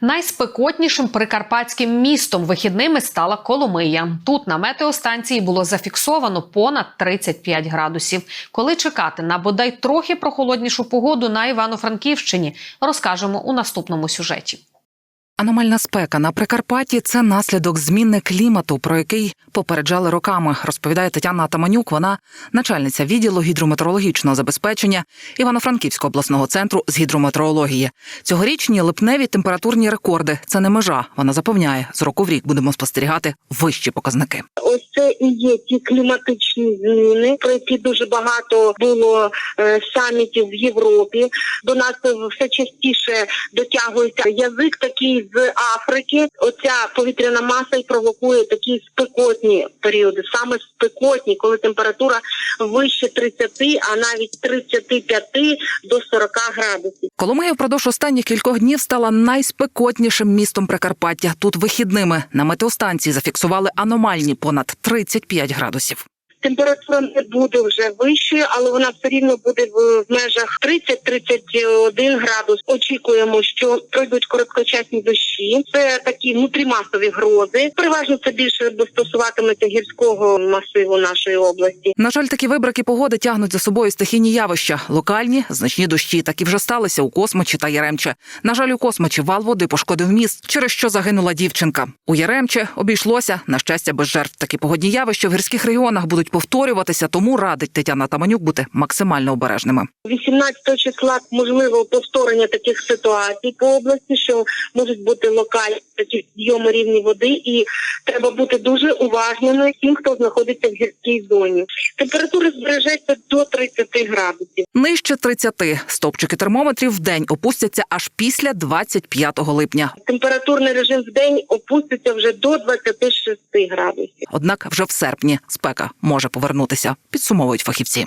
Найспекотнішим прикарпатським містом вихідними стала Коломия. Тут на метеостанції було зафіксовано понад 35 градусів. Коли чекати на бодай трохи прохолоднішу погоду на Івано-Франківщині, розкажемо у наступному сюжеті. Аномальна спека на Прикарпатті це наслідок зміни клімату, про який попереджали роками, розповідає Тетяна Атаманюк. Вона начальниця відділу гідрометеорологічного забезпечення Івано-Франківського обласного центру з гідрометеорології. Цьогорічні липневі температурні рекорди це не межа. Вона запевняє, з року в рік будемо спостерігати вищі показники. Ось це і є ті кліматичні зміни, про які дуже багато було е, самітів в Європі. До нас все частіше дотягується язик такий з Африки. Оця повітряна маса і провокує такі спекотні періоди, саме спекотні, коли температура вище 30, а навіть 35 до 40 градусів. Коломия впродовж останніх кількох днів стала найспекотнішим містом Прикарпаття. Тут вихідними на метеостанції зафіксували аномальні понад 35 градусів. Температура не буде вже вищою, але вона все рівно буде в межах 30-31 градус. Очікуємо, що пройдуть короткочасні дощі. Це такі внутрімасові грози. Переважно це більше стосуватиметься гірського масиву нашої області. На жаль, такі вибраки погоди тягнуть за собою стихійні явища. Локальні значні дощі такі вже сталися у Космичі та Яремче. На жаль, у Космичі вал води пошкодив міст, через що загинула дівчинка. У Яремче обійшлося на щастя без жертв. Такі погодні явища в гірських регіонах будуть повторюватися, тому радить Тетяна Таманюк бути максимально обережними. 18 числа можливо повторення таких ситуацій по області, що можуть бути локальні такі підйоми рівні води, і треба бути дуже уважними тим, хто знаходиться в гірській зоні. Температура збережеться до 30 градусів. Нижче 30. Стопчики термометрів в день опустяться аж після 25 липня. Температурний режим в день опуститься вже до 26 градусів. Однак вже в серпні спека може повернутися, підсумовують фахівці.